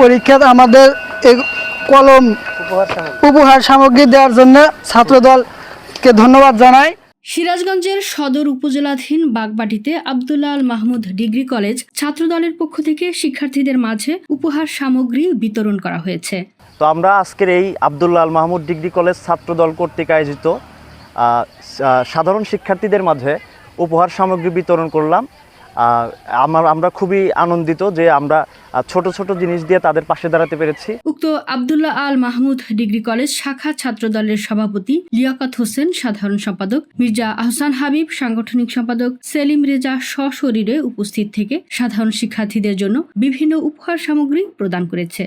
পরীক্ষাতে আমাদের এই কলম উপহার সামগ্রী দেওয়ার জন্য ছাত্রদলকে ধন্যবাদ জানাই। সিরাজগঞ্জের সদর উপজেলাধীন বাগবাটিতে আবদুল্লাহ আল মাহমুদ ডিগ্রি কলেজ ছাত্রদলের পক্ষ থেকে শিক্ষার্থীদের মাঝে উপহার সামগ্রী বিতরণ করা হয়েছে। তো আমরা আজকের এই আবদুল্লাহ আল মাহমুদ ডিগ্রি কলেজ ছাত্রদল কর্তৃক আয়োজিত আহ, সাধারণ শিক্ষার্থীদের মাঝে উপহার সামগ্রী বিতরণ করলাম। আমার, আমরা খুবই আনন্দিত যে আমরা ছোট ছোট জিনিস দিয়ে তাদের পাশে দাঁড়াতে পেরেছি। উক্ত আবদুল্লাহ আল মাহমুদ ডিগ্রি কলেজ শাখা ছাত্রদলের সভাপতি লিয়াকত হোসেন, সাধারণ সম্পাদক মির্জা আহসান হাবিব, সাংগঠনিক সম্পাদক সেলিম রেজা সশরীরে উপস্থিত থেকে সাধারণ শিক্ষার্থীদের জন্য বিভিন্ন উপহার সামগ্রী প্রদান করেছে।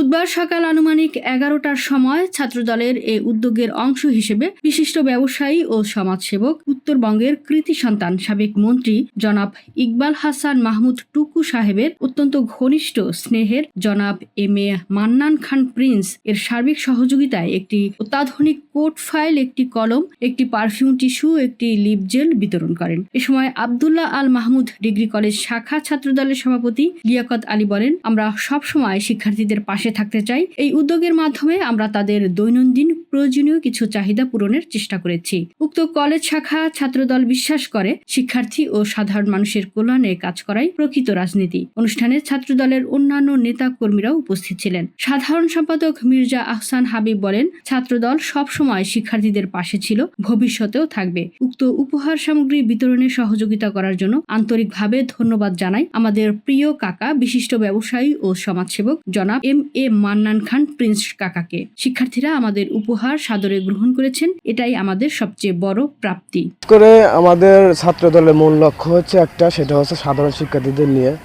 বুধবার সকাল আনুমানিক এগারোটার সময় ছাত্রদলের এ উদ্যোগের অংশ হিসেবে বিশিষ্ট ব্যবসায়ী ও সমাজসেবক, উত্তরবঙ্গের কৃতি সন্তান সাবেক মন্ত্রী জনাব ইকবাল হাসান মাহমুদ টুকু সাহেবের অত্যন্ত ঘনিষ্ঠ স্নেহের জনাব M A Mannan Khan Prince এর সার্বিক সহযোগিতায় একটি অত্যাধুনিক কোট ফাইল, একটি কলম, একটি পারফিউম টিস্যু, একটি লিপ জেল বিতরণ করেন। এ সময় আবদুল্লাহ আল মাহমুদ ডিগ্রি কলেজ শাখা ছাত্রদলের সভাপতি লিয়াকত আলী বলেন, আমরা সব সময় শিক্ষার্থীদের পাশে থাকতে চাই। এই উদ্যোগের মাধ্যমে আমরা তাদের দৈনন্দিন প্রয়োজনীয় কিছু চাহিদা পূরণের চেষ্টা করেছি। উক্ত কলেজ শাখা ছাত্রদল বিশ্বাস করে, শিক্ষার্থী ও সাধারণ মানুষের কল্যাণে কাজ করাই প্রকৃত রাজনীতি। অনুষ্ঠানে ছাত্রদলের অন্যান্য নেতা কর্মীরাও উপস্থিত ছিলেন। সাধারণ সম্পাদক মির্জা আহসান হাবিব বলেন, ছাত্রদল সবসময় শিক্ষার্থীদের পাশে ছিল, ভবিষ্যতেও থাকবে। উক্ত উপহার সামগ্রী বিতরণে সহযোগিতা করার জন্য আন্তরিকভাবে ধন্যবাদ জানাই আমাদের প্রিয় কাকা, বিশিষ্ট ব্যবসায়ী ও সমাজসেবক জনাব এম মান্নান খান প্রিন্স কাকাকে। শিক্ষার্থীরা আমাদের উপহার সাদরে গ্রহণ করেছেন এটাই আমাদের সবচেয়ে বড় প্রাপ্তি। করে আমাদের ছাত্র দলের মূল লক্ষ্য হচ্ছে একটা সেটা হচ্ছে সাধারণ শিক্ষার্থীদের নিয়ে।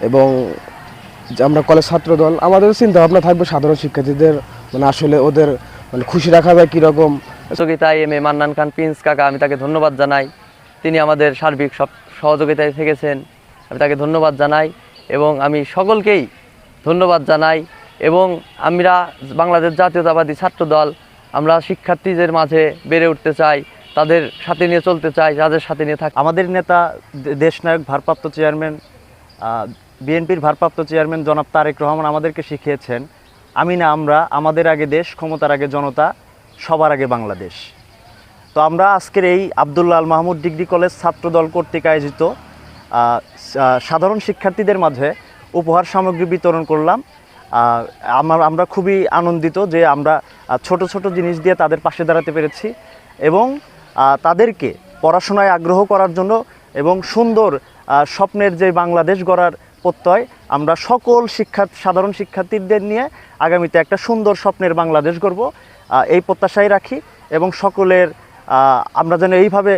এবং আমরা কলেজ ছাত্র দল আমাদের চিন্তা ভাবনা থাকবে সাধারণ শিক্ষার্থীদের মানে আসলে ওদের মানে খুশি রাখা যায় কীরকম। সহযোগিতায় M A Mannan Khan Prince কাকা আমি তাকে ধন্যবাদ জানাই। তিনি আমাদের সার্বিক সব সহযোগিতায় থেকেছেন আমি তাকে ধন্যবাদ জানাই। এবং আমি সকলকেই ধন্যবাদ জানাই। এবং আমরা বাংলাদেশ জাতীয়তাবাদী ছাত্র দল আমরা শিক্ষার্থীদের মাঝে বেড়ে উঠতে চাই, তাদের সাথে নিয়ে চলতে চাই যাদের সাথে নিয়ে থাক আমাদের নেতা দেশনায়ক ভারপ্রাপ্ত চেয়ারম্যান বিএনপির ভারপ্রাপ্ত চেয়ারম্যান জনাব তারেক রহমান আমাদেরকে শিখিয়েছেন, আমি না আমরা, আমাদের আগে দেশ, ক্ষমতার আগে জনতা, সবার আগে বাংলাদেশ। তো আমরা আজকের এই আবদুল্লাহ আল মাহমুদ ডিগ্রি কলেজ ছাত্রদল কর্তৃক আয়োজিত সাধারণ শিক্ষার্থীদের মাঝে উপহার সামগ্রী বিতরণ করলাম। আমার আমরা খুবই আনন্দিত যে আমরা ছোট ছোট জিনিস দিয়ে তাদের পাশে দাঁড়াতে পেরেছি এবং তাদেরকে পড়াশোনায় আগ্রহ করার জন্য এবং সুন্দর স্বপ্নের যে বাংলাদেশ গড়ার প্রত্যয়, আমরা সকল শিক্ষা সাধারণ শিক্ষার্থীদের নিয়ে আগামীতে একটা সুন্দর স্বপ্নের বাংলাদেশ গড়ব। এই প্রত্যাশাই রাখি এবং সকলের আমরা যেন এইভাবে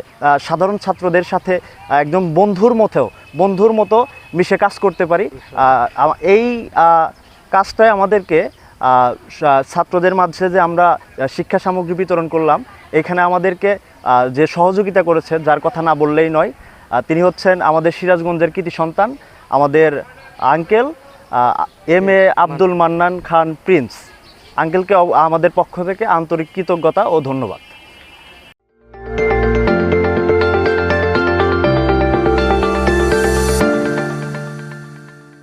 সাধারণ ছাত্রদের সাথে একদম বন্ধুর মতেও বন্ধুর মতো মিশে কাজ করতে পারি। এই আহ, কাজটাই আমাদেরকে ছাত্রদের মাঝে যে আমরা শিক্ষা সামগ্রী বিতরণ করলাম এখানে আমাদেরকে যে সহযোগিতা করেছে যার কথা না বললেই নয় তিনি হচ্ছেন আমাদের সিরাজগঞ্জের কৃতি সন্তান আমাদের uncle M A Abdul Mannan Khan Prince. আঙ্কেলকে আমাদের পক্ষ থেকে আন্তরিক কৃতজ্ঞতা ও ধন্যবাদ।